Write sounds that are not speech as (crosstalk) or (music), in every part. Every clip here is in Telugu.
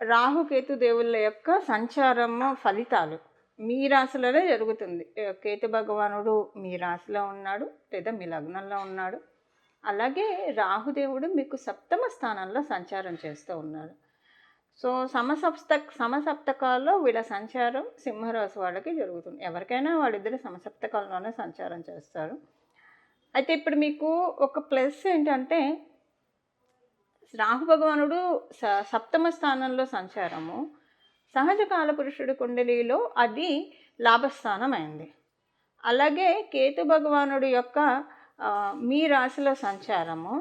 రాహుకేతు దేవుళ్ళ యొక్క సంచారము ఫలితాలు మీ రాశిలోనే జరుగుతుంది. కేతు భగవానుడు మీ రాశిలో ఉన్నాడు లేదా మీ లగ్నంలో ఉన్నాడు. అలాగే రాహుదేవుడు మీకు సప్తమ స్థానంలో సంచారం చేస్తూ ఉన్నాడు. సో సమసప్త సమసప్తకాల్లో వీళ్ళ సంచారం సింహరాశి వాళ్ళకి జరుగుతుంది. ఎవరికైనా వాళ్ళిద్దరు సమసప్తకాలలోనే సంచారం చేస్తారు. అయితే ఇప్పుడు మీకు ఒక ప్లస్ ఏంటంటే రాహు భగవానుడు స సప్తమ స్థానంలో సంచారము. సహజ కాలపురుషుడి కుండలిలో అది లాభస్థానం అయింది అలాగే కేతు భగవానుడి యొక్క మీ రాశిలో సంచారము.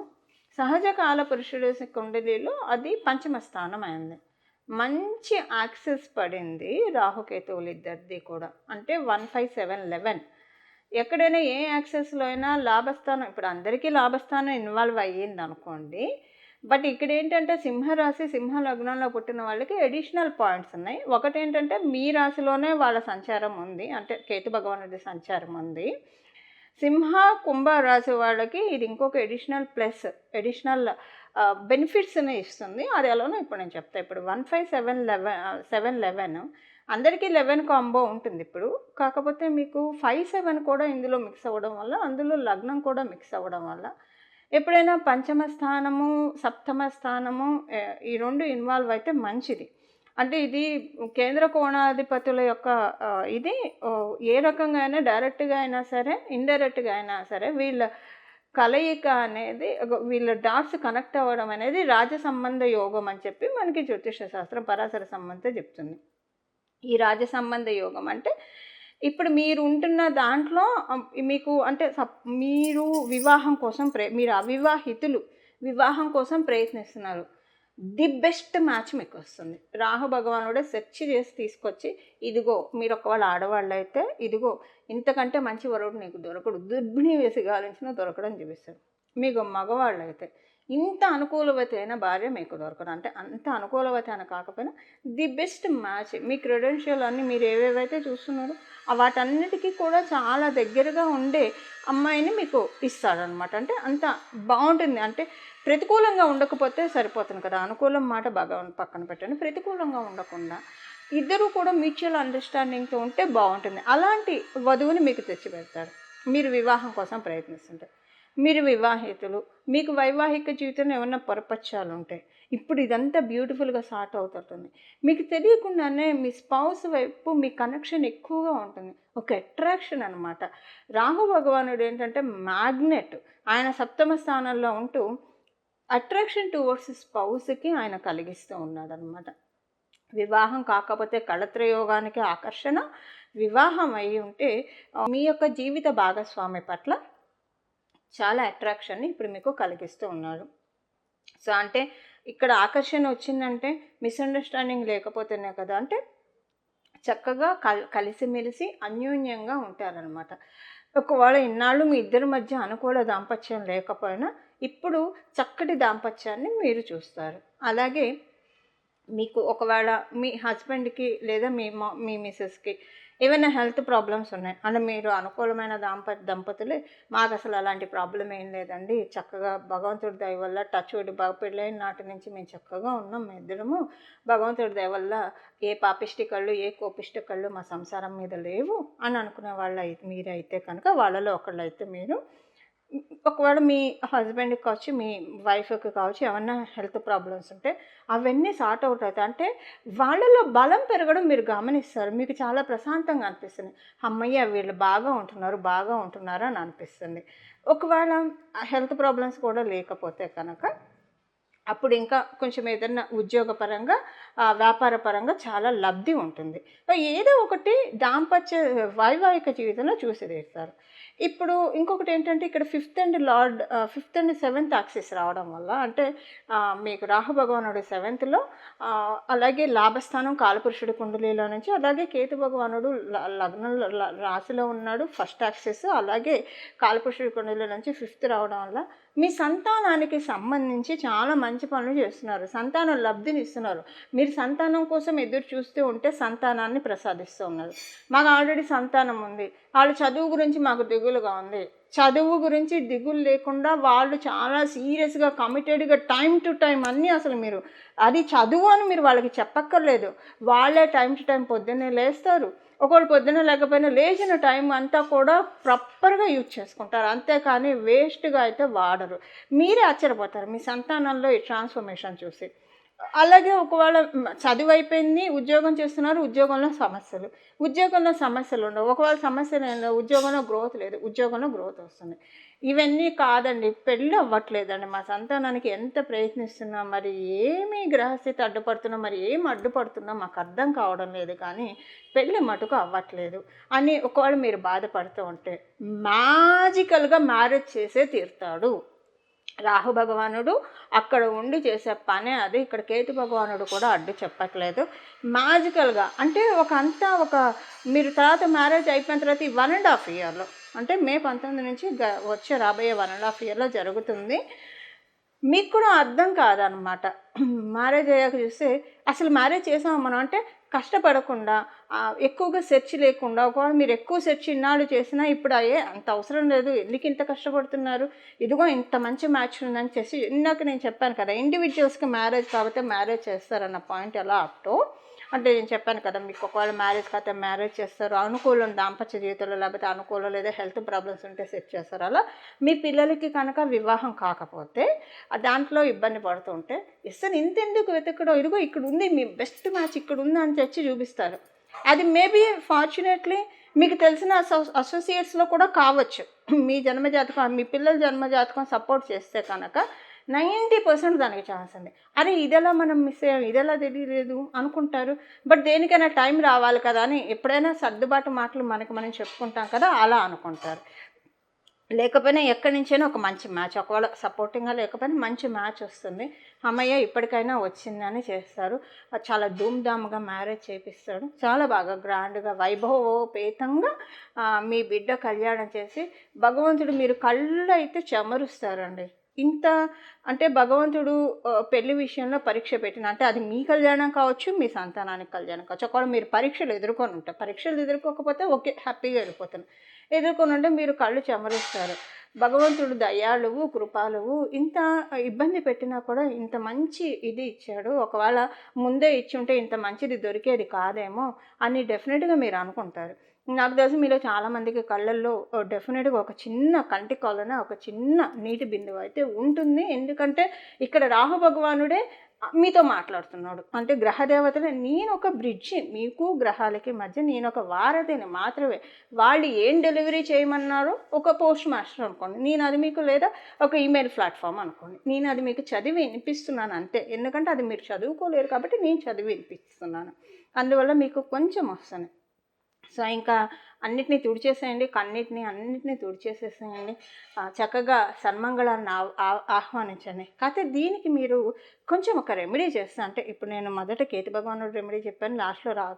సహజ కాలపురుషుడి కుండలిలో అది పంచమ స్థానం అయింది మంచి యాక్సెస్ పడింది రాహుకేతువులు ఇద్దరిది కూడా. అంటే వన్ ఫైవ్ సెవెన్ లెవెన్. ఎక్కడైనా ఏ యాక్సెస్లో అయినా లాభస్థానం ఇప్పుడు అందరికీ లాభస్థానం ఇన్వాల్వ్ అయ్యింది అనుకోండి బట్ ఇక్కడ ఏంటంటే సింహరాశి సింహ లగ్నంలో పుట్టిన వాళ్ళకి అడిషనల్ పాయింట్స్ ఉన్నాయి. ఒకటి ఏంటంటే మీ రాశిలోనే వాళ్ళ సంచారం ఉంది. అంటే కేతు భగవానుడి సంచారం ఉంది. సింహ కుంభ రాశి వాళ్ళకి ఇది ఇంకొక ఎడిషనల్ ప్లస్ ఎడిషనల్ బెనిఫిట్స్ని ఇస్తుంది. అది ఎలానో ఇప్పుడు నేను చెప్తాను ఇప్పుడు one five seven eleven seven eleven అందరికీ లెవెన్ కాంబో ఉంటుంది ఇప్పుడు. కాకపోతే మీకు ఫైవ్ సెవెన్ కూడా ఇందులో మిక్స్ అవ్వడం వల్ల అందులో లగ్నం కూడా మిక్స్ అవ్వడం వల్ల ఎప్పుడైనా పంచమ స్థానము సప్తమ స్థానము ఈ రెండు ఇన్వాల్వ్ అయితే మంచిది. అంటే ఇది కేంద్ర కోణాధిపతుల యొక్క ఇది ఏ రకంగా అయినా డైరెక్ట్గా అయినా సరే ఇండైరెక్ట్గా అయినా సరే వీళ్ళ కలయిక అనేది వీళ్ళ డాట్స్ కనెక్ట్ అవ్వడం అనేది రాజ సంబంధ యోగం అని చెప్పి మనకి జ్యోతిష శాస్త్రం పరాశర సంబంధం చెప్తుంది. ఈ రాజ సంబంధ యోగం అంటే ఇప్పుడు మీరు ఉంటున్న దాంట్లో మీకు అంటే సప్- మీరు వివాహం కోసం ప్రే మీరు అవివాహితులు వివాహం కోసం ప్రయత్నిస్తున్నారు. ది బెస్ట్ మ్యాచ్ మీకు వస్తుంది రాహు భగవానుడే సెర్చ్ చేసి తీసుకొచ్చి ఇదిగో మీరు ఒకవేళ ఆడవాళ్ళు అయితే ఇదిగో ఇంతకంటే మంచి వరుడు నీకు దొరకడు. దుర్భిణి వేసి గాలించిన దొరకడం చూపిస్తాడు. మీకు మగవాళ్ళు అయితే ఇంత అనుకూలవతి అయిన భార్య మీకు దొరకదు. అంటే అంత అనుకూలవతి అని కాకపోయినా ది బెస్ట్ మ్యాచ్. మీ క్రెడెన్షియల్ అన్ని మీరు ఏవేవైతే చూస్తున్నారో ఆ వాటన్నిటికీ కూడా చాలా దగ్గరగా ఉండే అమ్మాయిని మీకు ఇస్తాడనమాట. అంటే అంత బాగుంటుంది. అంటే ప్రతికూలంగా ఉండకపోతే సరిపోతుంది కదా. అనుకూలం మాట బాగా పక్కన పెట్టండి. ప్రతికూలంగా ఉండకుండా ఇద్దరు కూడా మ్యూచువల్ అండర్స్టాండింగ్తో ఉంటే బాగుంటుంది. అలాంటి వధువుని మీకు తెచ్చి పెడతారు మీరు వివాహం కోసం ప్రయత్నిస్తుంటారు మీరు వివాహితులు. మీకు వైవాహిక జీవితంలో ఏమైనా పొరపచ్చాలు ఉంటాయి ఇప్పుడు ఇదంతా బ్యూటిఫుల్గా స్టార్ట్ అవుతుంది. మీకు తెలియకుండానే మీ స్పౌస్ వైపు మీ కనెక్షన్ ఎక్కువగా ఉంటుంది. ఒక అట్రాక్షన్ అనమాట రాహు భగవానుడు ఏంటంటే మ్యాగ్నెట్. ఆయన సప్తమ స్థానంలో ఉంటూ అట్రాక్షన్ టువర్డ్స్ స్పౌస్కి ఆయన కలిగిస్తూ ఉన్నాడనమాట వివాహం కాకపోతే కళత్రయోగానికి ఆకర్షణ. వివాహం అయి ఉంటే మీ యొక్క జీవిత భాగస్వామి పట్ల చాలా అట్రాక్షన్ని ఇప్పుడు మీకు కలిగిస్తూ ఉన్నాడు సో అంటే ఇక్కడ ఆకర్షణ వచ్చిందంటే మిస్అండర్స్టాండింగ్ లేకపోతేనే కదా అంటే చక్కగా కల్ కలిసిమెలిసి అన్యోన్యంగా ఉంటారనమాట ఒకవేళ ఇన్నాళ్ళు మీ ఇద్దరి మధ్య అనుకూల దాంపత్యం లేకపోయినా ఇప్పుడు చక్కటి దాంపత్యాన్ని మీరు చూస్తారు. అలాగే మీకు ఒకవేళ మీ హస్బెండ్కి లేదా మీ మా మీ మిస్సెస్కి ఏమైనా హెల్త్ ప్రాబ్లమ్స్ ఉన్నాయి అంటే మీరు అనుకూలమైన దాంప దంపతులే మాకు అసలు అలాంటి ప్రాబ్లం ఏం లేదండి. చక్కగా భగవంతుడి దయ వల్ల టచ్ వుడ్ బాగా పెళ్ళైన నాటి నుంచి మేము చక్కగా ఉన్నాం మీ ఇద్దరము. భగవంతుడి దయ వల్ల ఏ పాపిష్టి కళ్ళు ఏ కోపిష్టి కళ్ళు మా సంసారం మీద లేవు అని అనుకునే వాళ్ళు అయితే మీరైతే కనుక వాళ్ళలో ఒకళ్ళు అయితే మీరు ఒకవేళ మీ హస్బెండ్కి కావచ్చు మీ వైఫ్కి కావచ్చు ఏమన్నా హెల్త్ ప్రాబ్లమ్స్ ఉంటే అవన్నీ సార్ట్ అవుట్ అవుతాయి. అంటే వాళ్ళలో బలం పెరగడం మీరు గమనిస్తారు. మీకు చాలా ప్రశాంతంగా అనిపిస్తుంది. అమ్మయ్య వీళ్ళు బాగా ఉంటున్నారు బాగా ఉంటున్నారు? అని అనిపిస్తుంది. ఒకవేళ హెల్త్ ప్రాబ్లమ్స్ కూడా లేకపోతే కనుక అప్పుడు ఇంకా కొంచెం ఏదైనా ఉద్యోగపరంగా వ్యాపారపరంగా చాలా లబ్ధి ఉంటుంది. ఏదో ఒకటి దాంపత్య వైవాహిక జీవితంలో చూసి తీస్తారు ఇప్పుడు ఇంకొకటి ఏంటంటే ఇక్కడ fifth and lord fifth and seventh axis రావడం వల్ల అంటే మీకు రాహు భగవానుడు సెవెంత్లో అలాగే లాభస్థానం కాలపురుషుడి కుండలిలో నుంచి అలాగే కేతు భగవానుడు లగ్నంలో రాశిలో ఉన్నాడు ఫస్ట్ యాక్సిస్ అలాగే కాలపురుషుడి కుండలిలో నుంచి ఫిఫ్త్ రావడం వల్ల మీ సంతానానికి సంబంధించి చాలా మంచి పనులు చేస్తున్నారు. సంతానం లబ్ధిని ఇస్తున్నారు మీరు సంతానం కోసం ఎదురు చూస్తూ ఉంటే సంతానాన్ని ప్రసాదిస్తూ ఉన్నారు. మాకు ఆల్రెడీ సంతానం ఉంది. వాళ్ళ చదువు గురించి మాకు దిగులుగా ఉంది. చదువు గురించి దిగులు లేకుండా వాళ్ళు చాలా సీరియస్గా కమిటెడ్గా టైం టు టైం అన్నీ అసలు మీరు అది చదువు అని మీరు వాళ్ళకి చెప్పక్కర్లేదు. వాళ్ళే టైం టు టైం పొద్దున్నే లేస్తారు. ఒకవేళ పొద్దున్న లేకపోయినా లేచిన టైం అంతా కూడా ప్రాపర్గా యూజ్ చేసుకుంటారు. అంతేకాని వేస్ట్గా అయితే వాడరు. మీరే ఆశ్చర్యపోతారు. మీ సంతానంలో ఈ ట్రాన్స్ఫర్మేషన్ చూసి. అలాగే ఒకవేళ చదువు అయిపోయింది ఉద్యోగం చేస్తున్నారు ఉద్యోగంలో సమస్యలు. ఉద్యోగంలో సమస్యలు ఉండవు. ఒకవేళ సమస్యలు ఉద్యోగంలో గ్రోత్ లేదు ఉద్యోగంలో గ్రోత్ వస్తుంది. ఇవన్నీ కాదండి పెళ్ళి అవ్వట్లేదండి. మా సంతానానికి ఎంత ప్రయత్నిస్తున్నా మరి ఏమి గ్రహస్థితి అడ్డుపడుతున్నా మరి ఏం అడ్డుపడుతున్నా మాకు అర్థం కావడం లేదు. కానీ పెళ్ళి మటుకు అవ్వట్లేదు అని ఒకవేళ మీరు బాధపడుతూ ఉంటే మ్యాజికల్గా మ్యారేజ్ చేసే తీరుతాడు. రాహు భగవానుడు అక్కడ ఉండి చేసే పనే అది. ఇక్కడ కేతు భగవానుడు కూడా అడ్డు చెప్పట్లేదు. మ్యాజికల్గా అంటే ఒక అంతా ఒక మీరు తర్వాత మ్యారేజ్ అయిపోయిన తర్వాత ఈ వన్ అండ్ హాఫ్ ఇయర్లో అంటే మే పంతొమ్మిది నుంచి గ- వచ్చే రాబోయే వన్ అండ్ హాఫ్ ఇయర్లో జరుగుతుంది. మీకు కూడా అర్థం కాదనమాట మ్యారేజ్ (clears throat) అయ్యాక చూస్తే అసలు మ్యారేజ్ చేసాం మనం అంటే కష్టపడకుండా ఎక్కువగా సెర్చ్ లేకుండా ఒకవేళ మీరు ఎక్కువ సెర్చ్ ఇన్నాళ్ళు చేసినా ఇప్పుడు అయ్యే అంత అవసరం లేదు. ఎందుకు ఇంత కష్టపడుతున్నారు? ఇదిగో ఇంత మంచి మ్యాచ్ ఉందని చేసి ఇందాక నేను చెప్పాను కదా ఇండివిజువల్స్కి మ్యారేజ్ కాబట్టి మ్యారేజ్ చేస్తారన్న పాయింట్ ఎలా అప్టో అంటే నేను చెప్పాను కదా మీకు ఒకవేళ మ్యారేజ్ కాకపోతే మ్యారేజ్ చేస్తారు అనుకూలం దాంపత్య జీవితంలో లేకపోతే అనుకూలం లేదా హెల్త్ ప్రాబ్లమ్స్ ఉంటే సెట్ చేస్తారు. అలా మీ పిల్లలకి కనుక వివాహం కాకపోతే దాంట్లో ఇబ్బంది పడుతుంటే ఇస్తాను ఇంతెందుకు వెతకడం ఇదిగో ఇక్కడ ఉంది మీ బెస్ట్ మ్యాచ్ ఇక్కడ ఉంది అని తెచ్చి చూపిస్తారు. అది మేబీ ఫార్చునేట్లీ మీకు తెలిసిన అసో అసోసియేట్స్లో కూడా కావచ్చు. మీ జన్మజాతకం మీ పిల్లల జన్మజాతకం సపోర్ట్ చేస్తే కనుక నైంటీ పర్సెంట్ దానికి ఛాన్స్ ఉంది అరే ఇదెలా మనం మిస్ అయ్యాం? ఇదెలా తెలియలేదు అనుకుంటారు? బట్ దేనికైనా టైం రావాలి కదా అని ఎప్పుడైనా సర్దుబాటు మాటలు మనకి మనం చెప్పుకుంటాం కదా అలా అనుకుంటారు. లేకపోయినా ఎక్కడి నుంచైనా ఒక మంచి మ్యాచ్ ఒకవేళ సపోర్టింగ్గా లేకపోయినా మంచి మ్యాచ్ వస్తుంది. అమ్మయ్య ఇప్పటికైనా వచ్చిందని చేస్తారు. చాలా ధూమ్ధామ్గా మ్యారేజ్ చేపిస్తాడు. చాలా బాగా గ్రాండ్గా వైభవోపేతంగా మీ బిడ్డ కళ్యాణం చేసి భగవంతుడు మీరు కళ్ళు అయితే చెమరుస్తారండి. ఇంత అంటే భగవంతుడు పెళ్ళి విషయంలో పరీక్ష పెట్టిన అంటే అది మీ కళ్యాణం కావచ్చు మీ సంతానానికి కళ్యాణం కావచ్చు. ఒకవేళ మీరు పరీక్షలు ఎదుర్కొని ఉంటారు పరీక్షలు ఎదుర్కోకపోతే ఓకే హ్యాపీగా వెళ్ళిపోతాను. ఎదుర్కొని ఉంటే మీరు కళ్ళు చెమరిస్తారు. భగవంతుడు దయాళువు కృపాలువు ఇంత ఇబ్బంది పెట్టినా కూడా ఇంత మంచి ఇది ఇచ్చాడు. ఒకవేళ ముందే ఇచ్చి ఉంటే ఇంత మంచిది దొరికేది కాదేమో అని డెఫినెట్గా మీరు అనుకుంటారు. నాకు తెలిసి మీలో చాలామందికి కళ్ళల్లో డెఫినెట్గా ఒక చిన్న కంటి కొలన ఒక చిన్న నీటి బిందువు అయితే ఉంటుంది. ఎందుకంటే ఇక్కడ రాహు భగవానుడే మీతో మాట్లాడుతున్నాడు. అంటే గ్రహదేవతలు నేను ఒక బ్రిడ్జి మీకు గ్రహాలకి మధ్య నేను ఒక వారధిని మాత్రమే. వాళ్ళు ఏం డెలివరీ చేయమన్నారో ఒక పోస్ట్ మాస్టర్ అనుకోండి. నేను అది మీకు లేదా ఒక ఈమెయిల్ ప్లాట్ఫామ్ అనుకోండి. నేను అది మీకు చదివి వినిపిస్తున్నాను అంతే. ఎందుకంటే అది మీరు చదువుకోలేరు కాబట్టి నేను చదివి వినిపిస్తున్నాను. అందువల్ల మీకు కొంచెం వస్తుంది సో ఇంకా అన్నిటినీ తుడిచేసేయండి కన్నిటిని అన్నిటినీ తుడిచేసేసేయండి. చక్కగా సన్మంగళాన్ని ఆ- ఆహ్వానించండి. కాకపోతే దీనికి మీరు కొంచెం ఒక రెమెడీ చేస్తాను అంటే ఇప్పుడు నేను మొదట కేతు భగవానుడు రెమెడీ చెప్పాను లాస్ట్లో రా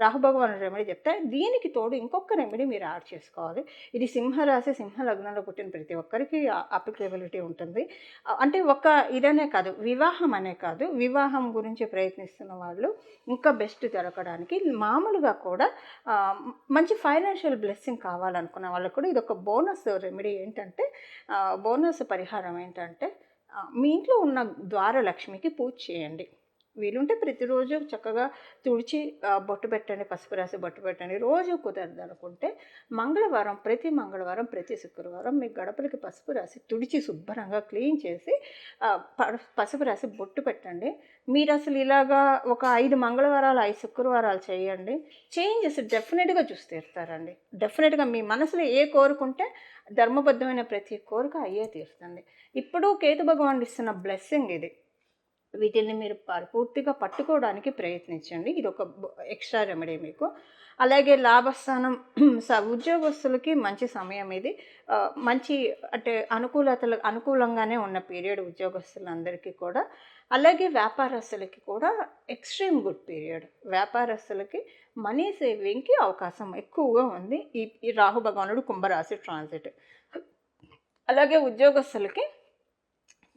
రాహు భగవానుడు రెమెడీ చెప్తే దీనికి తోడు ఇంకొక రెమెడీ మీరు యాడ్ చేసుకోవాలి. ఇది సింహరాశి సింహ లగ్నంలో పుట్టిన ప్రతి ఒక్కరికి అప్లికేబిలిటీ ఉంటుంది. అంటే ఒక ఇదనే కాదు వివాహం అనే కాదు వివాహం గురించి ప్రయత్నిస్తున్న వాళ్ళు ఇంకా బెస్ట్ దొరకడానికి మామూలుగా కూడా మంచి ఫైనాన్షియల్ బ్లెస్సింగ్ కావాలనుకున్న వాళ్ళకు కూడా ఇది ఒక బోనస్ రెమెడీ ఏంటంటే బోనస్ పరిహారం ఏంటంటే మీ ఇంట్లో ఉన్న ద్వారలక్ష్మికి పూజ చేయండి. వీలుంటే ప్రతిరోజు చక్కగా తుడిచి బొట్టు పెట్టండి పసుపు రాసి బొట్టు పెట్టండి. రోజు కుదరదు అనుకుంటే మంగళవారం ప్రతి మంగళవారం ప్రతి శుక్రవారం మీ గడపలకి పసుపు రాసి తుడిచి శుభ్రంగా క్లీన్ చేసి ప- పసుపు రాసి బొట్టు పెట్టండి. మీరు అసలు ఇలాగా ఒక ఐదు మంగళవారాలు ఐదు శుక్రవారాలు చేయండి. చేంజెస్ డెఫినెట్గా చూసి తీరుతారండి డెఫినెట్గా మీ మనసులో ఏ కోరుకుంటే ధర్మబద్ధమైన ప్రతి కోరిక అయ్యే తీరుతుంది. ఇప్పుడు కేతు భగవానుడు ఇస్తున్న బ్లెస్సింగ్ ఇది. వీటిని మీరు ప- పూర్తిగా పట్టుకోవడానికి ప్రయత్నించండి. ఇది ఒక ఎక్స్ట్రా రెమెడీ మీకు. అలాగే లాభస్థానం (clears throat) స- ఉద్యోగస్తులకి మంచి సమయం ఇది. మంచి అంటే అనుకూలతలు అనుకూలంగానే ఉన్న పీరియడ్ ఉద్యోగస్తులందరికీ కూడా. అలాగే వ్యాపారస్తులకి కూడా ఎక్స్ట్రీమ్ గుడ్ పీరియడ్. వ్యాపారస్తులకి మనీ సేవింగ్కి అవకాశం ఎక్కువగా ఉంది. ఈ ఈ రాహు భగవానుడు కుంభరాశి ట్రాన్సిట్. అలాగే ఉద్యోగస్తులకి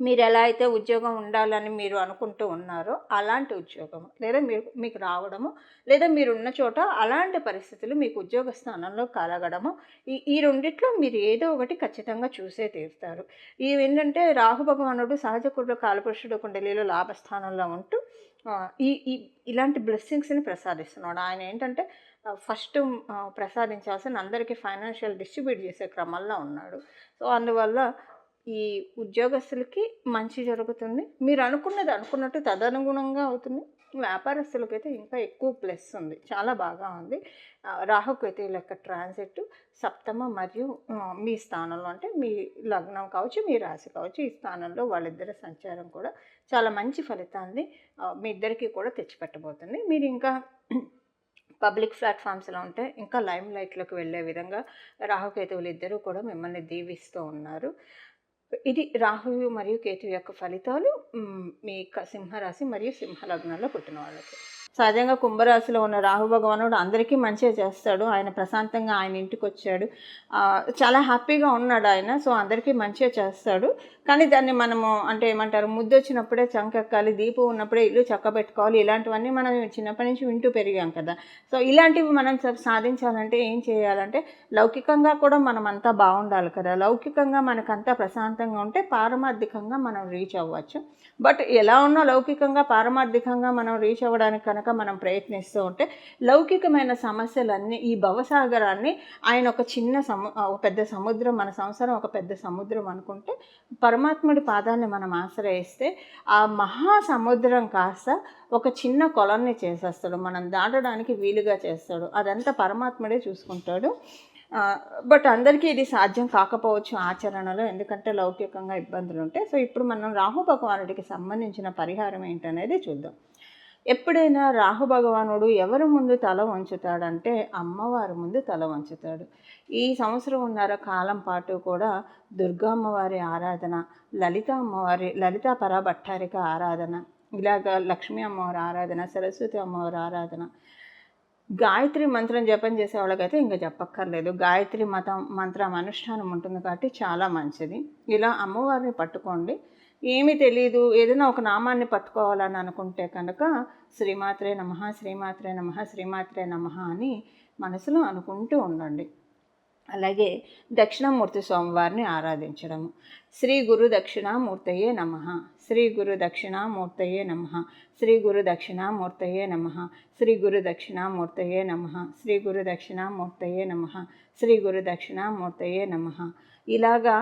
మీరు ఎలా అయితే ఉద్యోగం ఉండాలని మీరు అనుకుంటూ ఉన్నారో అలాంటి ఉద్యోగం లేదా మీరు మీకు రావడము లేదా మీరు ఉన్న చోట అలాంటి పరిస్థితులు మీకు ఉద్యోగ స్థానంలో కలగడము ఈ ఈ రెండిట్లో మీరు ఏదో ఒకటి ఖచ్చితంగా చూసే తీరుతారు. ఇవి ఏంటంటే రాహు భగవానుడు సహజ కుటుంబ కాలపురుషుడు కుండలిలో లాభస్థానంలో ఉంటూ ఈ ఈ ఇలాంటి బ్లెస్సింగ్స్ని ప్రసాదిస్తున్నాడు. ఆయన ఏంటంటే ఫస్ట్ ప్రసాదించాల్సిన అందరికీ ఫైనాన్షియల్ డిస్ట్రిబ్యూట్ చేసే క్రమంలో ఉన్నాడు. సో అందువల్ల ఈ ఉద్యోగస్తులకి మంచి జరుగుతుంది. మీరు అనుకున్నది అనుకున్నట్టు తదనుగుణంగా అవుతుంది. వ్యాపారస్తులకైతే ఇంకా ఎక్కువ ప్లస్ ఉంది. చాలా బాగా ఉంది. ఆ, రాహుకేతు యొక్క ట్రాన్సిట్ సప్తమ మరియు మీ స్థానంలో అంటే మీ లగ్నం కావచ్చు మీ రాశి కావచ్చు ఈ స్థానంలో వాళ్ళిద్దరి సంచారం కూడా చాలా మంచి ఫలితాన్ని మీ ఇద్దరికి కూడా తెచ్చిపెట్టబోతుంది. మీరు ఇంకా పబ్లిక్ ప్లాట్ఫామ్స్లో ఉంటే ఇంకా లైమ్ లైట్లోకి వెళ్ళే విధంగా రాహుకేతువులు ఇద్దరూ కూడా మిమ్మల్ని దీవిస్తూ ఉన్నారు. ఇది రాహువు మరియు కేతు యొక్క ఫలితాలు మీ క- సింహరాశి మరియు సింహ పుట్టిన వాళ్ళకి. సహజంగా కుంభరాశిలో ఉన్న రాహు భగవానుడు అందరికీ మంచిగా చేస్తాడు. ఆయన ప్రశాంతంగా ఆయన ఇంటికి వచ్చాడు చాలా హ్యాపీగా ఉన్నాడు ఆయన సో అందరికీ మంచిగా చేస్తాడు. కానీ దాన్ని మనము అంటే ఏమంటారు ముద్దు వచ్చినప్పుడే చంకెక్కాలి దీపం ఉన్నప్పుడే ఇల్లు చక్కబెట్టుకోవాలి ఇలాంటివన్నీ మనం చిన్నప్పటి నుంచి వింటూ పెరిగాం కదా. సో ఇలాంటివి మనం సాధించాలంటే ఏం చేయాలంటే లౌకికంగా కూడా మనం అంతా బాగుండాలి కదా. లౌకికంగా మనకంతా ప్రశాంతంగా ఉంటే పారమార్థికంగా మనం రీచ్ అవ్వచ్చు. బట్ ఎలా ఉన్నా లౌకికంగా పారమార్థికంగా మనం రీచ్ అవ్వడానికి కనుక మనం ప్రయత్నిస్తూ ఉంటే లౌకికమైన సమస్యలన్నీ ఈ భవసాగరాన్ని ఆయన ఒక చిన్న సము ఒక పెద్ద సముద్రం మన సంసారం ఒక పెద్ద సముద్రం అనుకుంటే పరమాత్ముడి పాదాన్ని మనం ఆశ్రయిస్తే ఆ మహా సముద్రం కాస్త ఒక చిన్న కొలన్ని చేసేస్తాడు. మనం దాటడానికి వీలుగా చేస్తాడు. అదంతా పరమాత్ముడే చూసుకుంటాడు. బట్ అందరికీ ఇది సాధ్యం కాకపోవచ్చు ఆచరణలో ఎందుకంటే లౌకికంగా ఇబ్బందులు ఉంటాయి సో ఇప్పుడు మనం రాహు భగవానుడికి సంబంధించిన పరిహారం ఏంటనేది చూద్దాం. ఎప్పుడైనా రాహు భగవానుడు ఎవరి ముందు తల వంచుతాడంటే అమ్మవారి ముందు తల వంచుతాడు. ఈ సంవత్సరం ఉన్నర కాలం పాటు కూడా దుర్గా అమ్మవారి ఆరాధన లలిత అమ్మవారి లలిత పరాభట్టారిక ఆరాధన ఇలాగ లక్ష్మీ అమ్మవారి ఆరాధన సరస్వతి అమ్మవారి ఆరాధన. గాయత్రి మంత్రం జపం చేసే వాళ్ళకైతే ఇంకా చెప్పక్కర్లేదు గాయత్రి మతం మంత్రం అనుష్ఠానం ఉంటుంది కాబట్టి చాలా మంచిది. ఇలా అమ్మవారిని పట్టుకోండి. ఏమీ తెలియదు ఏదైనా ఒక నామాన్ని పట్టుకోవాలని అనుకుంటే కనుక శ్రీమాత్రే నమ శ్రీమాత్రే నమ శ్రీమాత్రే నమ అని మనసులో అనుకుంటూ ఉండండి. అలాగే దక్షిణామూర్తి స్వామివారిని ఆరాధించడము. శ్రీ గురు దక్షిణామూర్తయే నమ శ్రీ గురు దక్షిణామూర్తయే నమ శ్రీ గురు దక్షిణామూర్తయే నమ శ్రీ గురు దక్షిణామూర్తయే నమ శ్రీ గురు దక్షిణామూర్తయే నమ శ్రీ గురు దక్షిణామూర్తయే నమ. ఇలాగా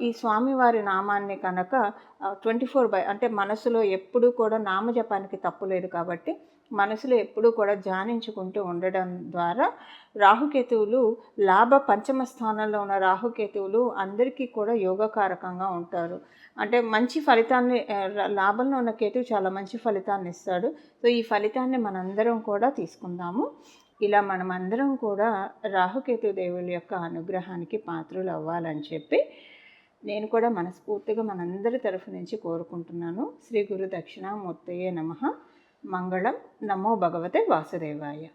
ఈ స్వామివారి నామాన్ని కనుక ట్వంటీ ఫోర్ బై అంటే మనసులో ఎప్పుడూ కూడా నామజపానికి తప్పులేదు కాబట్టి మనసులో ఎప్పుడూ కూడా ధ్యానించుకుంటూ ఉండడం ద్వారా రాహుకేతువులు లాభ పంచమ స్థానంలో ఉన్న రాహుకేతువులు అందరికీ కూడా యోగకారకంగా ఉంటారు. అంటే మంచి ఫలితాన్ని లాభంలో ఉన్న కేతువు చాలా మంచి ఫలితాన్ని ఇస్తాడు. సో ఈ ఫలితాన్ని మనందరం కూడా తీసుకుందాము. ఇలా మనమందరం కూడా రాహుకేతు దేవుల యొక్క అనుగ్రహానికి పాత్రలు అవ్వాలని చెప్పి నేను కూడా మనస్ఫూర్తిగా మనందరి తరఫు నుంచి కోరుకుంటున్నాను. శ్రీ గురు దక్షిణామూర్తయే నమ. మంగళం. నమో భగవతే వాసుదేవాయ.